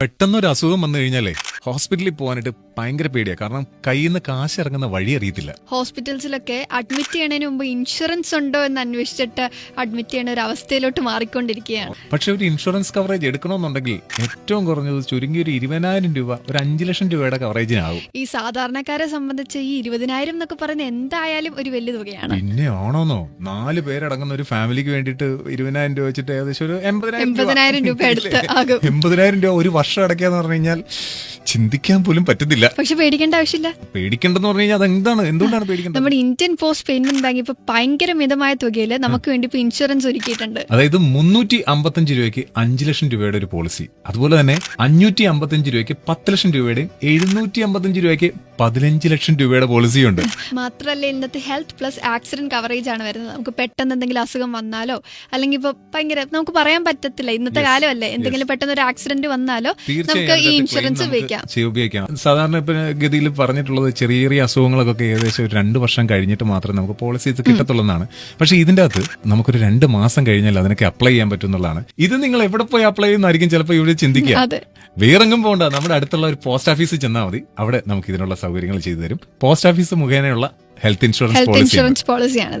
പെട്ടെന്നൊരു അസുഖം വന്നു കഴിഞ്ഞാലേ ഹോസ്പിറ്റലിൽ പോകാനായിട്ട് ഭയങ്കര പേടിയാണ് കാരണം കയ്യിൽ നിന്ന് കാശ് ഇറങ്ങുന്ന വഴി അറിയത്തില്ല. ഹോസ്പിറ്റൽസിലൊക്കെ അഡ്മിറ്റ് ചെയ്യണതിന് മുമ്പ് ഇൻഷുറൻസ് ഉണ്ടോ എന്ന് അന്വേഷിച്ചിട്ട് അഡ്മിറ്റ് ചെയ്യണ ഒരു അവസ്ഥയിലോട്ട് മാറിക്കൊണ്ടിരിക്കുകയാണ്. പക്ഷെ ഒരു ഇൻഷുറൻസ് കവറേജ് എടുക്കണമെന്നുണ്ടെങ്കിൽ ഏറ്റവും കുറഞ്ഞത് ചുരുങ്ങി ഒരു ഇരുപതിനായിരം രൂപ ഒരു അഞ്ച് ലക്ഷം രൂപയുടെ കവറേജിനാകും ഈ സാധാരണക്കാരെ സംബന്ധിച്ച് ഈ ഇരുപതിനായിരം എന്നൊക്കെ പറയുന്നത് എന്തായാലും ഒരു വലിയ തുകയാണ്. പിന്നെ ആണോന്നോ? നാല് പേരടങ്ങുന്ന ഒരു ഫാമിലിക്ക് വേണ്ടിയിട്ട് ഇരുപതിനായിരം രൂപ വെച്ചിട്ട് ഏകദേശം ഒരു എൺപതിനായിരം എൺപതിനായിരം രൂപ അടുത്ത് ആകും. എൺപതിനായിരം രൂപ ഒരു വർഷം അടയ്ക്കാന്ന് പറഞ്ഞു കഴിഞ്ഞാൽ ചിന്തിക്കാൻ പോലും പറ്റുന്നില്ല. പക്ഷെ പേടിക്കേണ്ട ആവശ്യമില്ല. പേടിക്കേണ്ടെന്ന് പറഞ്ഞു കഴിഞ്ഞാൽ അതെന്താണ്? എന്തുകൊണ്ടാണ് പേടിക്കേണ്ടത്? നമ്മുടെ ഇന്ത്യൻ പോസ്റ്റ് പേയ്മെന്റ് ബാങ്ക് ഇപ്പൊ ഭയങ്കര മിതമായ തുകയിൽ നമുക്ക് വേണ്ടി ഇപ്പൊ ഇൻഷുറൻസ് ഒരുക്കിയിട്ടുണ്ട്. അതായത് മുന്നൂറ്റി അമ്പത്തഞ്ച് രൂപയ്ക്ക് അഞ്ച് ലക്ഷം രൂപയുടെ ഒരു പോളിസി. അതുപോലെ തന്നെ അഞ്ഞൂറ്റി അമ്പത്തഞ്ച് രൂപയ്ക്ക് പത്ത് ലക്ഷം രൂപയുടെയും എഴുന്നൂറ്റി അമ്പത്തഞ്ച് രൂപയ്ക്ക് പതിനഞ്ച് ലക്ഷം രൂപയുടെ പോളിസിയുണ്ട്. മാത്രമല്ല ഇന്നത്തെ ഹെൽത്ത് പ്ലസ് ആക്സിഡന്റ് കവറേജ് ആണ് വരുന്നത്. നമുക്ക് പെട്ടെന്ന് എന്തെങ്കിലും അസുഖം വന്നാലോ അല്ലെങ്കിൽ ഇപ്പൊ ഭയങ്കര നമുക്ക് പറയാൻ പറ്റത്തില്ല. ഇന്നത്തെ. കാലമല്ലേ എന്തെങ്കിലും പെട്ടെന്ന് ഒരു ആക്സിഡന്റ് വന്നാലോ നമുക്ക് ഈ ഇൻഷുറൻസ് ഉപയോഗിക്കാം. ഉപയോഗിക്കാം. സാധാരണ ഇപ്പൊ ഗതിയിൽ പറഞ്ഞിട്ടുള്ളത് ചെറിയ ചെറിയ അസുഖങ്ങളൊക്കെ ഏകദേശം ഒരു രണ്ട് വർഷം കഴിഞ്ഞിട്ട് മാത്രമേ നമുക്ക് പോളിസി കിട്ടത്തുള്ളതാണ് പക്ഷെ ഇതിന്റെ അകത്ത് നമുക്കൊരു രണ്ട് മാസം കഴിഞ്ഞാൽ അതിനൊക്കെ അപ്ലൈ ചെയ്യാൻ പറ്റുന്നതാണ് ഇത് നിങ്ങൾ എവിടെ പോയി അപ്ലൈ ചെയ്യുന്നതായിരിക്കും ചിലപ്പോൾ ഇവിടെ ചിന്തിക്കുക. വേറെങ്ങും പോകണ്ട നമ്മുടെ അടുത്തുള്ള ഒരു പോസ്റ്റ് ഓഫീസിൽ ചെന്നാൽ മതി. അവിടെ നമുക്ക് ഇതിനുള്ള സൗകര്യങ്ങൾ ചെയ്തു തരും. പോസ്റ്റ് ഓഫീസ് മുഖേനയുള്ള ഹെൽത്ത് ഇൻഷുറൻസ് പോളിസിയാണിത്